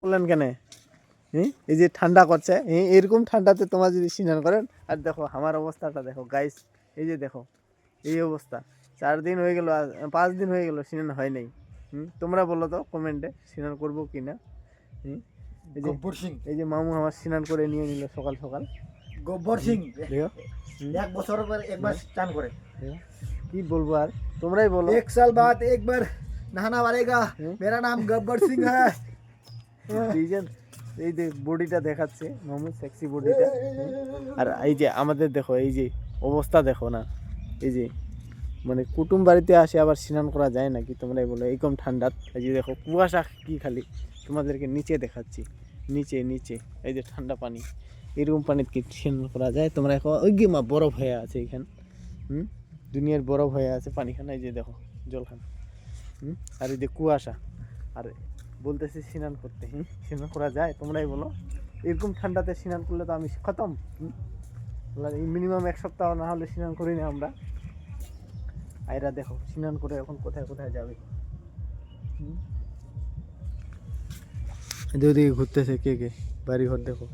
বললেন কেন হ্যাঁ এই যে ঠান্ডা করছে হ্যাঁ এরকম ঠান্ডাতে তোমার যদি স্নান করেন আর দেখো আমার অবস্থাটা দেখো গাইস এই যে দেখো এই অবস্থা চার দিন হয়ে গেল আজ- পাঁচ দিন হয়ে গেল স্নান হয় নাই হুম তোমরা বলো তো কমেন্টে স্নান করবো কি না হুম এই যে গব্বর সিং এই যে মামু আমার স্নান করে নিয়ে নিল সকাল সকাল গব্বর সিং দেখো হুম, এক বছর পর একবার চান করে দেখো। কি বলবো আর তোমরাই বলো एक साल बाद एक बार नहाना पड़ेगा हम्म? मेरा नाम गब्बर सिंह है যে এই যে বডিটা দেখাচ্ছে, মামু সেক্সি বডিটা। আর এই যে আমাদের দেখো, এই যে অবস্থা দেখো না, এই যে মানে কুটুম বাড়িতে আসে আবার স্নান করা যায় নাকি? তোমরাই বলো, এইরকম ঠান্ডাত এই যে দেখো, কুয়াশা কি খালি? তোমাদেরকে নিচে দেখাচ্ছি। নিচে নিচে, এই যে ঠান্ডা পানি। এরকম পানিতে কি স্নান করা যায়? তোমরা এখন, ওই মা বরফ হয়ে আছে এখানে। হুম? দুনিয়ার বরফ হয়ে আছে পানিখানা এই যে দেখো, জলখান। হুম? আর এই যে কুয়াশা। আর বলতেছি স্নান করতে। হুম? স্নান করা যায় তোমরাই বলো। এরকম ঠান্ডাতে স্নান করলে তো আমি খতম। মিনিমাম এক সপ্তাহ না হলে স্নান করি না আমরা। আয়রা দেখো স্নান করে এখন কোথায় কোথায় যাবে? ওদিকে ঘুরতেছে কে কে? বাড়ি ঘর দেখো।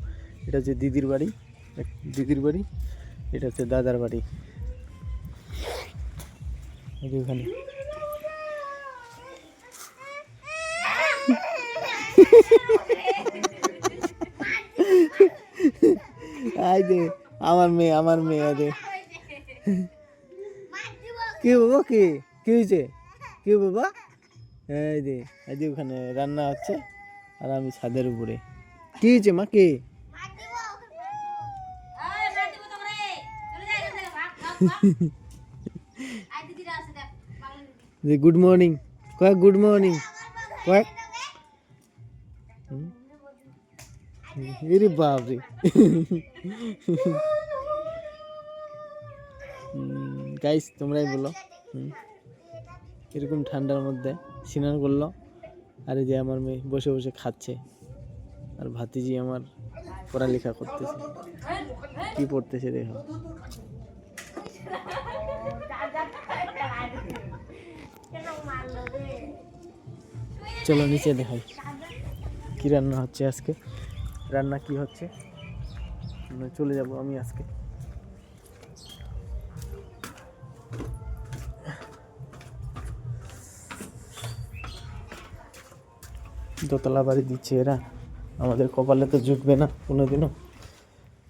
এটা হচ্ছে দিদির বাড়ি এক দিদির বাড়ি এটা হচ্ছে দাদার বাড়ি। এই দে, আমার মেয়ে আমার মেয়ে দে। কি বাবা, কি? কি হয়েছে? কি বাবা? এই যে ওখানে রান্না হচ্ছে, আর আমি ছাদের উপরে। কি হয়েছে মা, কি? গুড মর্নিং, কয়েক গুড মর্নিং, কয়েক এরে বাপরে। গাইস তোমরাই বলো। এরকম ঠান্ডার মধ্যে স্নান করল, আর যে আমার মেয়ে বসে বসে খাচ্ছে, আর ভাতিজি আমার পড়ালেখা করতেছে। কি পড়তেছে দেখো। চলো নিচে দেখাই। কি রান্না হচ্ছে আজকে? রান্না কি হচ্ছে? চলে যাব আমি আজকে। দোতলা বাড়ি দিচ্ছে এরা। আমাদের কপালে তো জুটবে না কোনোদিনও।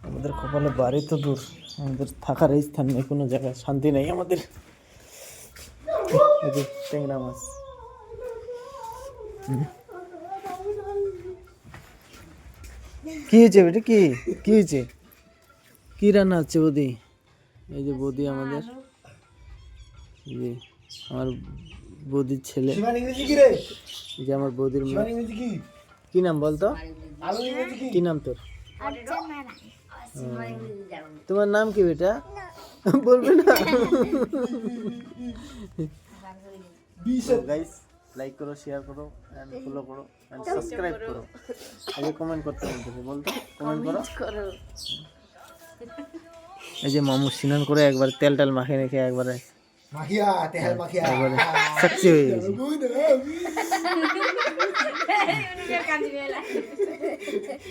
আমাদের কপালে বাড়ি তো দূর। আমাদের থাকার স্থান নেই, কোনো জায়গায় শান্তি নেই আমাদের। ট্যাংরা মাছ হুম। কি হয়েছে বেটা? কি? কি হয়েছে? কি রান্না হচ্ছে বৌদি? এই যে বৌদি আমাদের। এই যে আমার বৌদির ছেলে। শিবান ইংরেজি কি রে? এই যে আমার বৌদির কি? কি নাম বলতো? কি? কি নাম তোর? তোমার নাম কি বেটা? বলবে না। লাইক করো শেয়ার করো এন্ড ফলো করো এন্ড সাবস্ক্রাইব করো। আগে কমেন্ট করতে বলতেছে বলতো? কমেন্ট করো। এই যে মামু স্নান করে একবার তেল টেল মাখে রেখে একবারে মাখিয়া তেল মাখিয়া। একবারে সাকসি হয়ে গেছে।